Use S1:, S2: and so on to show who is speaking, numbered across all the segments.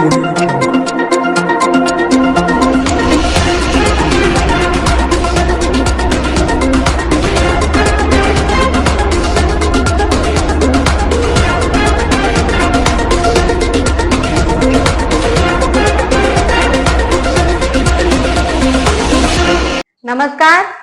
S1: नमस्कार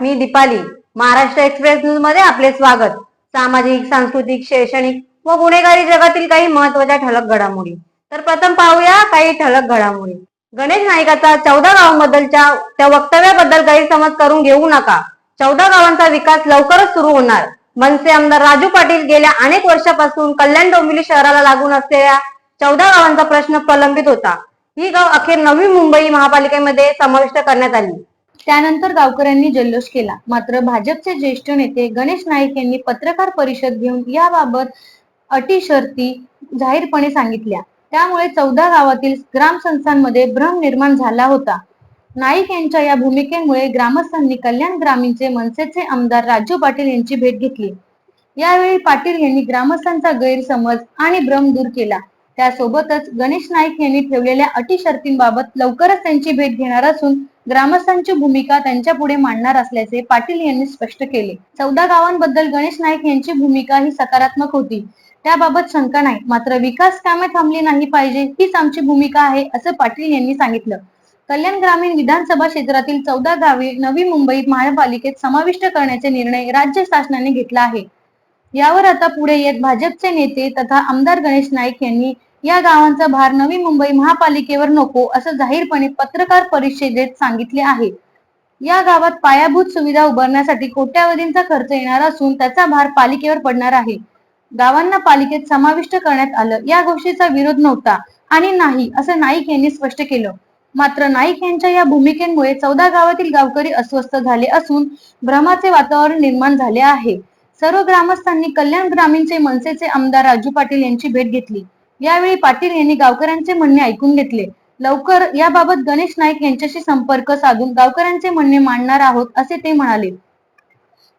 S1: मी दीपाली. महाराष्ट्र एक्सप्रेस न्यूजमध्ये आपले स्वागत. सामाजिक सांस्कृतिक शैक्षणिक व गुन्हेगारी जगातील काही महत्त्वाच्या ठळक घडामोडी. तर प्रथम पाहूया काही ठळक घडामोडी. गणेश नाईकाचा चौदा गावांबद्दलच्या त्या वक्तव्याबद्दल गैरसमज करून घेऊ नका. चौदा गावांचा विकास लवकरच सुरू होणार. मनसे आमदार राजू पाटील गेल्या अनेक वर्षापासून कल्याण डोंबिवली शहराला लागून असलेल्या चौदा गावांचा प्रश्न प्रलंबित होता. ही गाव अखेर नवी मुंबई महापालिकेमध्ये समाविष्ट करण्यात आली.
S2: त्यानंतर गावकऱ्यांनी जल्लोष केला. मात्र भाजपचे ज्येष्ठ नेते गणेश नाईक यांनी पत्रकार परिषद घेऊन याबाबत अटी शर्ती जाहीरपणे सांगितल्या. त्यामुळे चौदा गावातील ग्रामसंस्थांमध्ये भ्रम निर्माण झाला होता. नाईक यांच्या या भूमिकेमुळे ग्रामस्थांनी कल्याण ग्रामीणचे मनसेचे आमदार राजू पाटील यांची भेट घेतली. यावेळी पाटील यांनी ग्रामस्थांचा गैरसमज आणि भ्रम दूर केला. त्यासोबतच गणेश नाईक यांनी ठेवलेल्या अटी शर्तींबाबत लवकरच त्यांची भेट घेणार असून ग्रामस्थांची भूमिका त्यांच्या पुढे मांडणार असल्याचे पाटील यांनी स्पष्ट केले. चौदा गावांबद्दल गणेश नाईक यांची भूमिका ही सकारात्मक होती. त्याबाबत शंका नाही. मात्र विकास कामे थांबली नाही पाहिजे हीच आमची भूमिका आहे असं पाटील यांनी सांगितलं. कल्याण ग्रामीण विधानसभा क्षेत्रातील चौदा गावे नवी मुंबईत महापालिकेत समाविष्ट करण्याचे निर्णय राज्य शासनाने घेतला आहे. यावर आता पुढे येत भाजपचे नेते तथा आमदार गणेश नाईक यांनी या गावांचा भार नवी मुंबई महापालिकेवर नको असं जाहीरपणे पत्रकार परिषदेत सांगितले आहे. या गावात पायाभूत सुविधा उभारण्यासाठी कोट्यावधींचा खर्च येणार असून त्याचा भार पालिकेवर पडणार आहे. गावांना पालिकेत समाविष्ट करण्यात आलं या गोष्टीचा विरोध नव्हता आणि नाही असं नाईक यांनी स्पष्ट केलं. मात्र नाईक यांच्या या भूमिकेमुळे चौदा गावातील गावकरी अस्वस्थ झाले असून भ्रमाचे वातावरण निर्माण झाले आहे. सर्व ग्रामस्थांनी कल्याण ग्रामीणचे मनसेचे आमदार राजू पाटील यांची भेट घेतली. यावेळी पाटील यांनी गावकऱ्यांचे म्हणणे ऐकून घेतले. लवकर याबाबत गणेश नाईक यांच्याशी संपर्क साधून गावकऱ्यांचे म्हणणे मांडणार आहोत असे ते म्हणाले.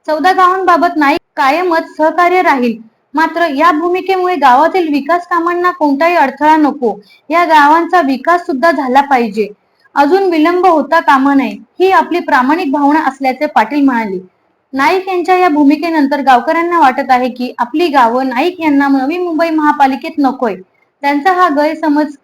S2: चौदा गावांबाबत नाईक कायमच सहकार्य राहील. मात्र या भूमिकेमुळे गावातील विकास कामांना कोणताही अडथळा नको. या गावांचा विकास सुद्धा झाला पाहिजे. अजून विलंब होता कामा नये ही आपली प्रामाणिक भावना असल्याचे पाटील म्हणाले. नाईक यांच्या या भूमिकेनंतर गावकऱ्यांना वाटत आहे की आपली गावं नाईक यांना नवी मुंबई महापालिकेत नकोय. त्यांचा हा गैरसमज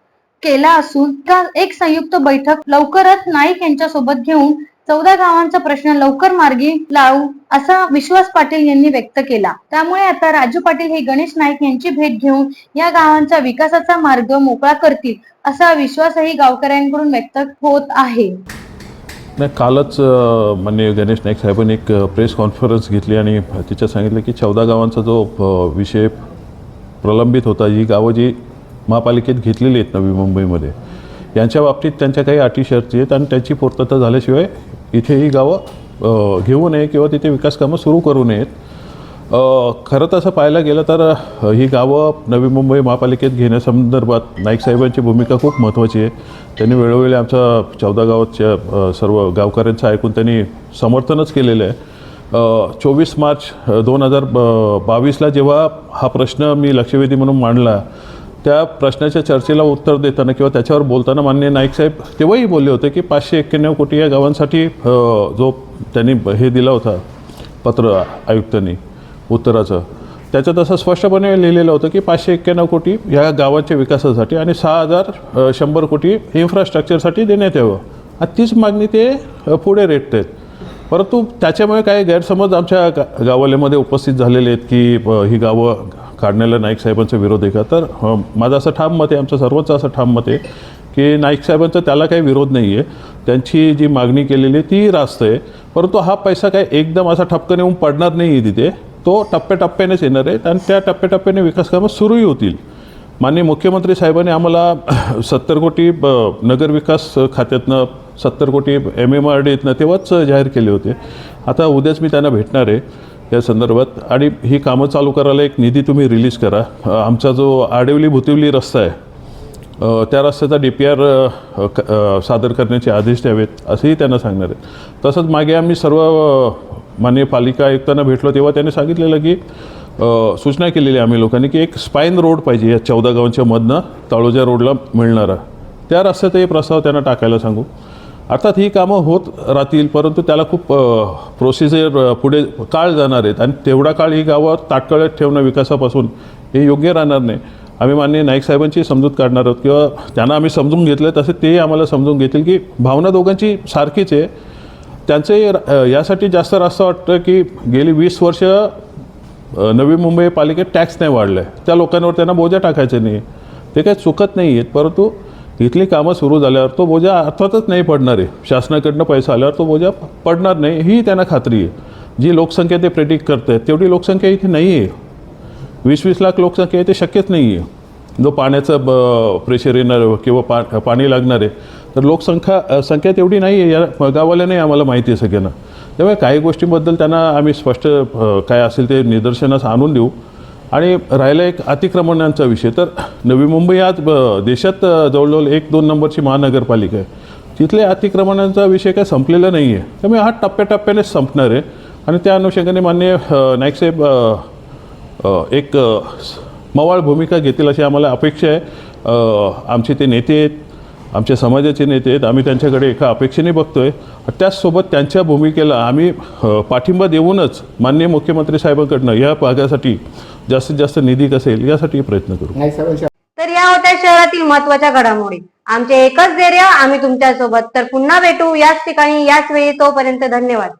S2: केला असून का एक संयुक्त बैठक लवकरच नाईक यांच्यासोबत घेऊन चौदा गावांचा प्रश्न लवकर मार्गी लावू असा विश्वास पाटील यांनी व्यक्त केला. त्यामुळे आता राजू पाटील हे गणेश नाईक यांची भेट घेऊन या गावांचा विकासाचा मार्ग मोकळा करतील असा विश्वासही गावकऱ्यांकडून व्यक्त होत आहे.
S3: नाही कालच अ, माननीय गणेश नाईक साहेबांनी एक प्रेस कॉन्फरन्स घेतली आणि तिच्यात सांगितलं की चौदा गावांचा जो विषय प्रलंबित होता ही गावं जी महापालिकेत घेतलेली आहेत नवी मुंबईमध्ये. यांच्या बाबतीत त्यांच्या काही अटी शर्ती आहेत आणि त्याची पूर्तता झाल्याशिवाय इथे ही गावं घेऊ नये किंवा तिथे विकास कामं सुरू करू नयेत. खरं तसं पाहायला गेलं तर ही गावं नवी मुंबई महापालिकेत घेण्यासंदर्भात नाईक साहेबांची भूमिका खूप महत्त्वाची आहे. त्यांनी वेळोवेळी आमच्या चौदा गावाच्या सर्व गावकऱ्यांचं ऐकून त्यांनी समर्थनच केलेलं आहे. चोवीस मार्च दोन हजार बावीसला जेव्हा हा प्रश्न मी लक्षवेधी म्हणून मांडला त्या प्रश्नाच्या चर्चेला उत्तर देताना किंवा त्याच्यावर बोलताना माननीय नाईक साहेब तेव्हाही बोलले होते की पाचशे एक्क्याण्णव कोटी या गावांसाठी जो त्यांनी हे दिला होता पत्र आयुक्तांनी उत्तराचं त्याच्यात असं स्पष्टपणे लिहिलेलं होतं की पाचशे एक्क्याण्णव कोटी ह्या गावांच्या विकासासाठी आणि सहा हजार शंभर कोटी इन्फ्रास्ट्रक्चरसाठी देण्यात यावं. आणि तीच मागणी ते पुढे रेटत आहेत परंतु त्याच्यामुळे काही गैरसमज आमच्या गा गावाल्यामध्ये उपस्थित झालेले आहेत की ही गावं काढण्याला नाईक साहेबांचा विरोध आहे का? तर माझं असं ठाम मत आहे आमचं सर्वच असं ठाम मत आहे की नाईक साहेबांचा त्याला काही विरोध नाही आहे त्यांची जी मागणी केलेली आहे ती रास्त आहे. परंतु हा पैसा काय एकदम असा ठपकन येऊन पडणार नाही आहे तिथे. तो टप्प्याटप्प्यानेच येणार आहे आणि त्या टप्प्याटप्प्याने विकास कामं सुरूही होतील. माननीय मुख्यमंत्री साहेबांनी आम्हाला सत्तर कोटी ब नगर विकास खात्यातनं सत्तर कोटी एम एम आर डीतनं तेव्हाच जाहीर केले होते. आता उद्याच मी त्यांना भेटणार आहे या संदर्भात. आणि ही कामं चालू करायला एक निधी तुम्ही रिलीज करा. आमचा जो आडिवली भुतिवली रस्ता आहे त्या रस्त्याचा डी पी आर सादर करण्याचे आदेश द्यावेत असंही त्यांना सांगणार आहे तसंच मागे आम्ही सर्व माननीय पालिका आयुक्तांना भेटलो तेव्हा त्यांनी सांगितलेलं की सूचना केलेली आम्ही लोकांनी की एक स्पाईन रोड पाहिजे या चौदा गावांच्या मधनं तळोजा रोडला मिळणारा. त्या रस्त्यात हे प्रस्ताव त्यांना टाकायला सांगू. अर्थात ही कामं होत राहतील परंतु त्याला खूप प्रोसिजर पुढे काळ जाणार आहेत. आणि तेवढा काळ ही गावं ताटकळत ठेवणं विकासापासून हे योग्य राहणार नाही. आम्ही माननीय नाईक साहेबांची समजूत काढणार आहोत किंवा त्यांना आम्ही समजून घेतलं तसे ते आम्हाला समजून घेतील की भावना दोघांची सारखीच आहे. त्यांचे यासाठी जास्त रास्त वाटतं की गेली वीस वर्ष नवी मुंबई पालिकेत टॅक्स नाही वाढलं आहे त्या लोकांवर त्यांना बोजा टाकायचे नाही ते काही चुकत नाही आहेत परंतु इथली कामं सुरू झाल्यावर तो बोजा अर्थातच नाही पडणार आहे. शासनाकडनं पैसा आल्यावर तो बोजा पडणार नाही ही त्यांना खात्री आहे. जी लोकसंख्या ते प्रेडिक्ट करत आहेत तेवढी लोकसंख्या इथे नाही आहे वीस वीस लाख लोकसंख्या आहे ते शक्यच नाही आहे जो पाण्याचं ब प्रेशर येणार किंवा पा पाणी लागणार आहे तर लोकसंख्या संख्या तेवढी नाही आहे या गावाला नाही आम्हाला माहिती आहे सगळ्यांना. त्यामुळे काही गोष्टींबद्दल त्यांना आम्ही स्पष्ट काय असेल ते निदर्शनास आणून देऊ. आणि राहिला एक अतिक्रमणांचा विषय. तर नवी मुंबई आज देशात जवळजवळ एक दोन नंबरची महानगरपालिका आहे. तिथले अतिक्रमणांचा विषय काय संपलेला नाही आहे त्यामुळे हा टप्प्याटप्प्यानेच संपणार आहे. आणि त्या अनुषंगाने मान्य अ, नाईकसाहेब एक मवाळ भूमिका घेतील अशी आम्हाला अपेक्षा आहे. आमचे ते नेते आहेत. आमच्या समाजाचे नेते आहेत. आम्ही त्यांच्याकडे एका अपेक्षेने बघतो आहे त्याचसोबत त्यांच्या भूमिकेला आम्ही पाठिंबा देऊनच माननीय मुख्यमंत्री साहेबांकडनं या भागासाठी जास्तीत जास्त निधी कसेल यासाठी प्रयत्न करू.
S1: तर या होत्या शहरातील महत्त्वाच्या घडामोडी. आमचे एकच धैर्य आम्ही तुमच्यासोबत. तर पुन्हा भेटू याच ठिकाणी याच वेळी तोपर्यंत धन्यवाद.